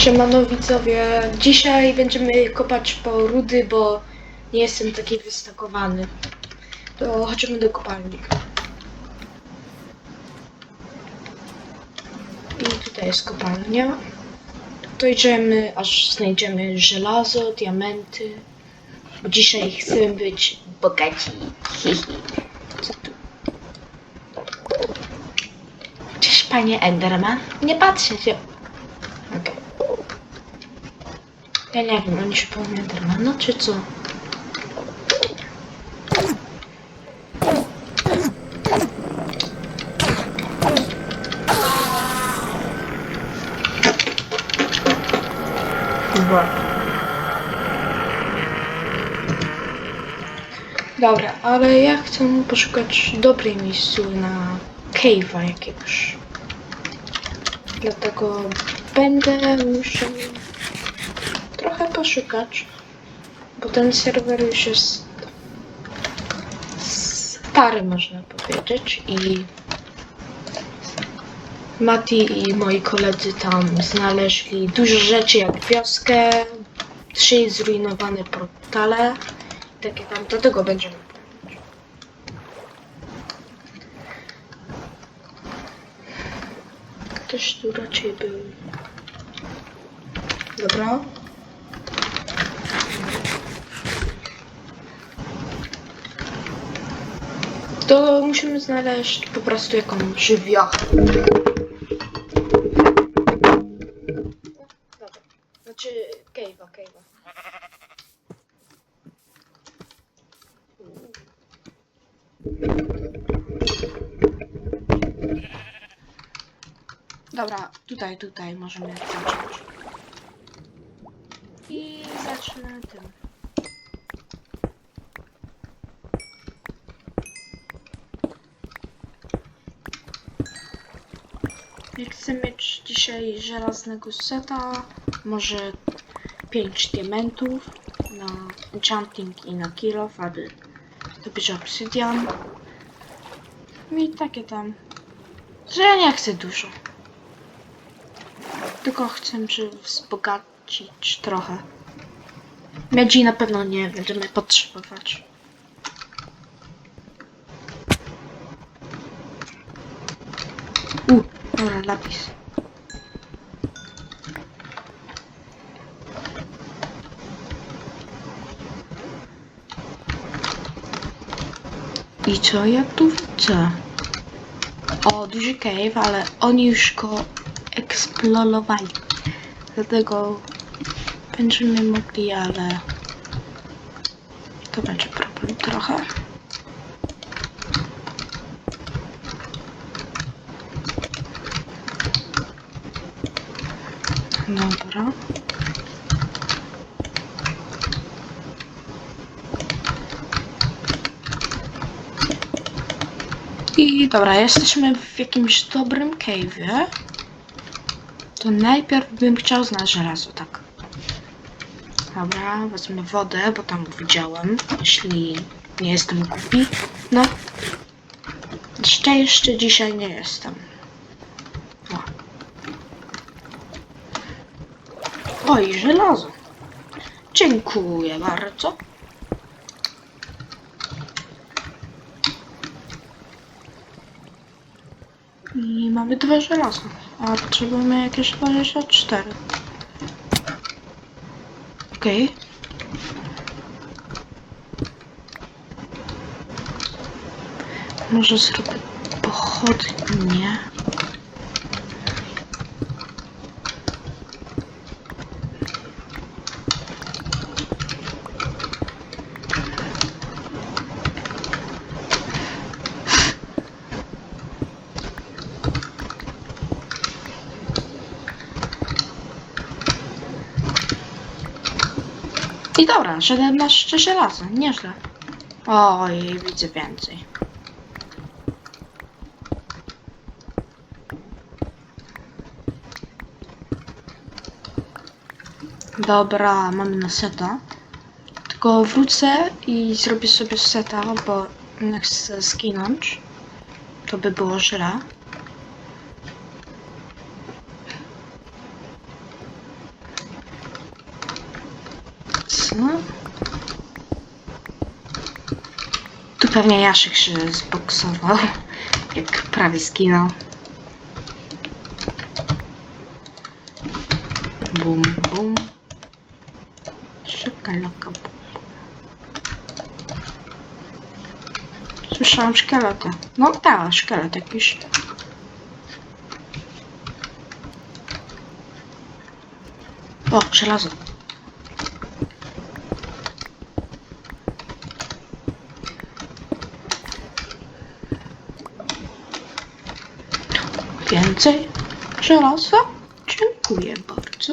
Siemano widzowie, dzisiaj będziemy kopać po rudy, bo nie jestem taki wystakowany. To chodźmy do kopalni. I tutaj jest kopalnia. To idziemy, aż znajdziemy żelazo, diamenty. Bo dzisiaj chcemy być bogaci. Cześć panie Enderman. Nie patrzcie się. Okej. Ja nie wiem, oni się pełnią Endermana, czy co? Dwa. Dobra, ale ja chcę poszukać dobrej miejscu na cave'a jakiegoś. Dlatego będę musiał trochę poszukać, bo ten serwer już jest stary, można powiedzieć, i Mati i moi koledzy tam znaleźli dużo rzeczy jak wioskę, trzy zrujnowane portale, takie tam, do tego będziemy. Ktoś tu raczej był. Dobra. To musimy znaleźć po prostu jakąś. Dobra. Znaczy, cave'a, cave'a. Dobra, tutaj, tutaj możemy zacząć. I zacznę tym. Chcę mieć dzisiaj żelaznego seta, może 5 diamentów na enchanting i na kill off, aby zdobyć obsydian. I takie tam. Że ja nie chcę dużo. Tylko chcę, żeby wzbogacić trochę. Miedzi na pewno nie będziemy potrzebować. U, dobra, lapis. I co ja tu widzę? O, duży cave, ale oni już go eksplorowali. Dlatego będziemy mogli, ale to będzie problem trochę. Dobra. I dobra, jesteśmy w jakimś dobrym cave'ie. To najpierw bym chciał znaleźć żelazo, tak. Dobra, wezmę wodę, bo tam widziałem, jeśli nie jestem głupi. No. Jeszcze, jeszcze dzisiaj nie jestem. Oj, żelazo. Dziękuję bardzo. I mamy dwa żelaza. A potrzebujemy jakieś 24. Okej. Może zrobię pochodnie. Dobra, 17 żelaza, nieźle. Oj, widzę więcej. Dobra, mamy na seta. Tylko wrócę i zrobię sobie seta, bo nie chcę skinąć. To by było źle. Tu pewnie Jaszek się zboksował, jak prawie skinął. Bum, bum. Szykalaka. Słyszałam szkieleta. No tak, szkielet jakiś. O, żelazo. Więcej żelaza? Dziękuję bardzo.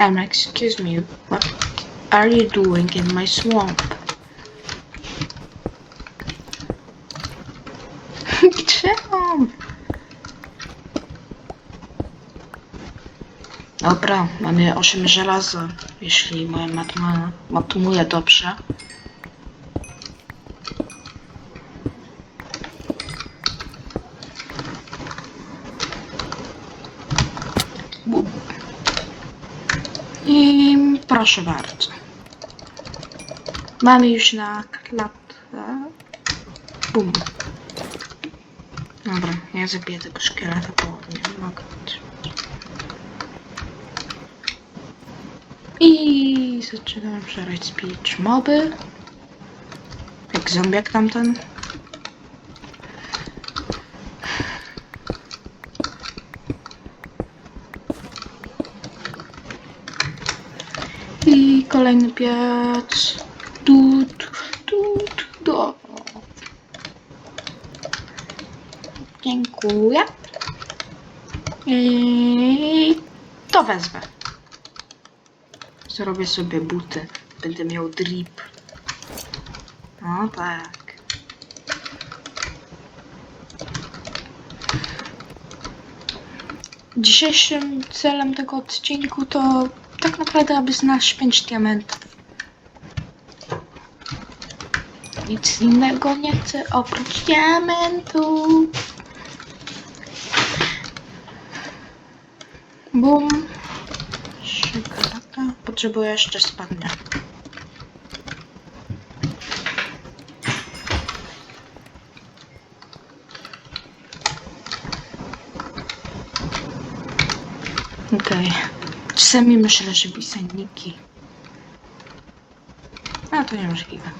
Um, excuse me, what are you doing in my swamp? Czemu? Dobra, mamy 8 żelaza, jeśli moja matma matumuje dobrze. Bu- I proszę bardzo. Mamy już na klatę. Bum. Dobra, ja zabiję tego szkieleta, bo nie mogę. I zaczynam przerać speech moby. Jak zombiak tamten. I kolejny piec. Tut, tut, do. Dziękuję. I to wezmę. Zrobię sobie buty. Będę miał drip. No tak. Dzisiejszym celem tego odcinku to tak naprawdę, aby znaleźć 5 diamentów. Nic innego nie chcę oprócz diamentu. Bum. Szykalaka. Potrzebuję jeszcze spadnia. Okej. Czasami myślę, że pisanniki. A to niemożliwe.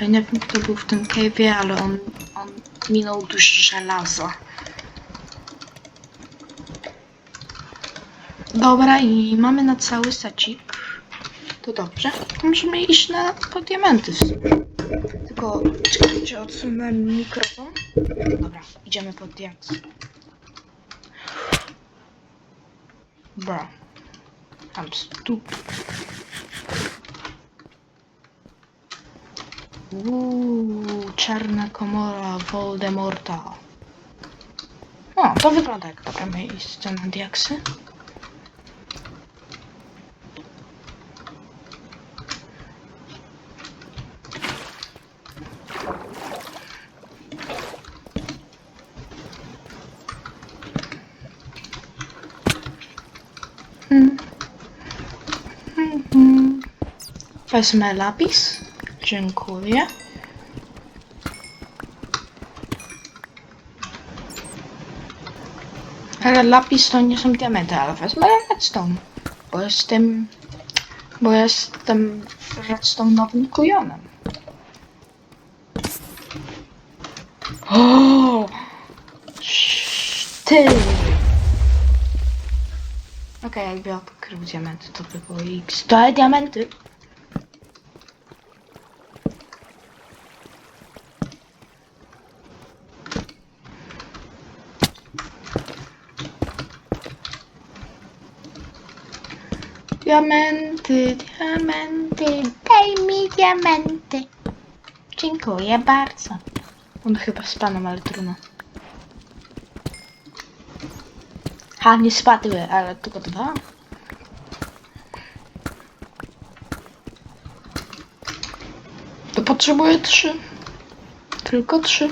Ja nie wiem kto był w tym cave'ie, ale on, on minął dużo żelaza. Dobra, i mamy na cały secik. To dobrze. Możemy iść na po diamenty. w sumie. Tylko czekajcie, odsunę mikrofon. Dobra, idziemy po diaksy. Bra. I'm stupid. Uuu, czarna komora Voldemorta. O, to wygląda jak dobre miejsce na diaksy. Wezmę lapis. Dziękuję. Ale lapis to nie są diamenty, ale wezmę redstone. Bo jestem... Bo jestem redstone'owym kujonem. O! Ty! Okej, jakby odkrył diamenty, to by było x. To diamenty! Diamenty, diamenty, daj mi diamenty. Dziękuję bardzo. On chyba z panem, ale trudno. Ha, nie spadły, ale tylko dwa. To potrzebuję trzy. Tylko trzy.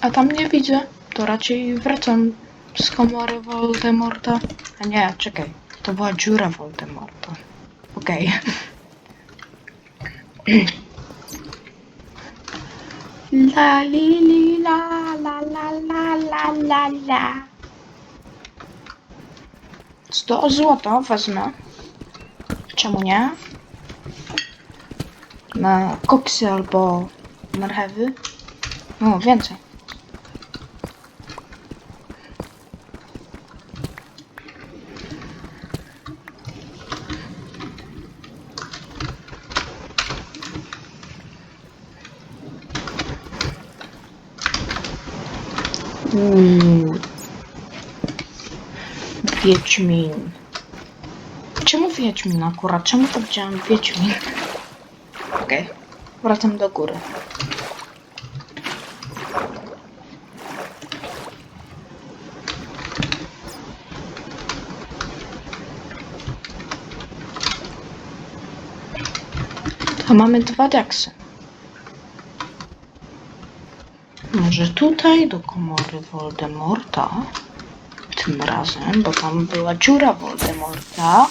A tam nie widzę. To raczej wracam z komory Voldemorta. A nie, czekaj. To była dziura Voldemorta. Okej. La li li la la la la la la la. Sto złota wezmę. Czemu nie? Na koksy albo marchewy. No, więcej. Wiedźmin. Czemu Wiedźmin akurat? Czemu to widziałem Wiedźmin? Okej. Wracam do góry. To mamy dwa diaksy. Może tutaj do komory Voldemorta? Tym razem, bo tam była dziura Voldemorta.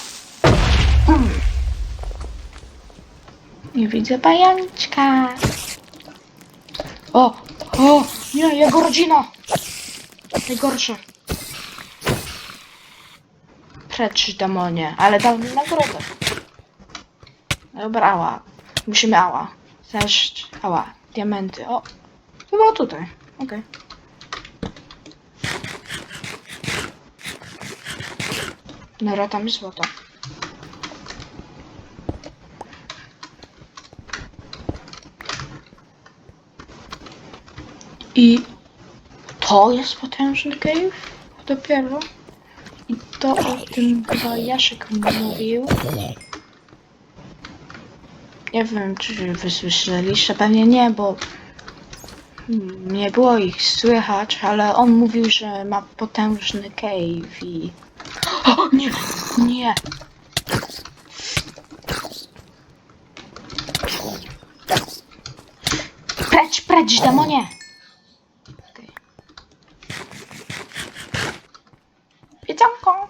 Hmm. Nie widzę pajączka. O, o, nie, jego rodzina. Najgorsze. Precz, demonie, ale dał mi nagrodę. Dobra, ała. Musimy ała. Też ała. Diamenty. O, chyba tutaj. Okej. Dobra, tam jest złoto. I to jest potężny cave? Dopiero. I to o tym chyba Jaszek mówił. Nie wiem, czy wy słyszeliście, pewnie nie, bo nie było ich słychać, ale on mówił, że ma potężny cave i... O, nie, nie. Precz, precz, demonie! Okej. Jedzonko!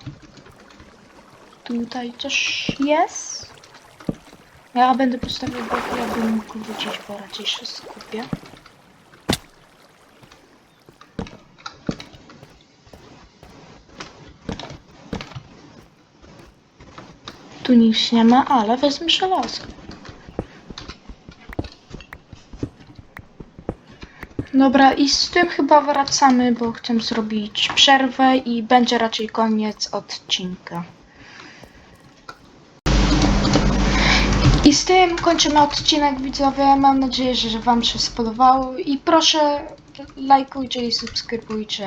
Tutaj coś jest? Ja będę postawił blok, ja bym mógł wrócić, bo raczej się skupię. Tu nic nie ma, ale wezmę żelazo. Dobra, i z tym chyba wracamy, bo chcę zrobić przerwę i będzie raczej koniec odcinka. I z tym kończymy odcinek widzowie. Mam nadzieję, że Wam się spodobało i proszę lajkujcie i subskrybujcie.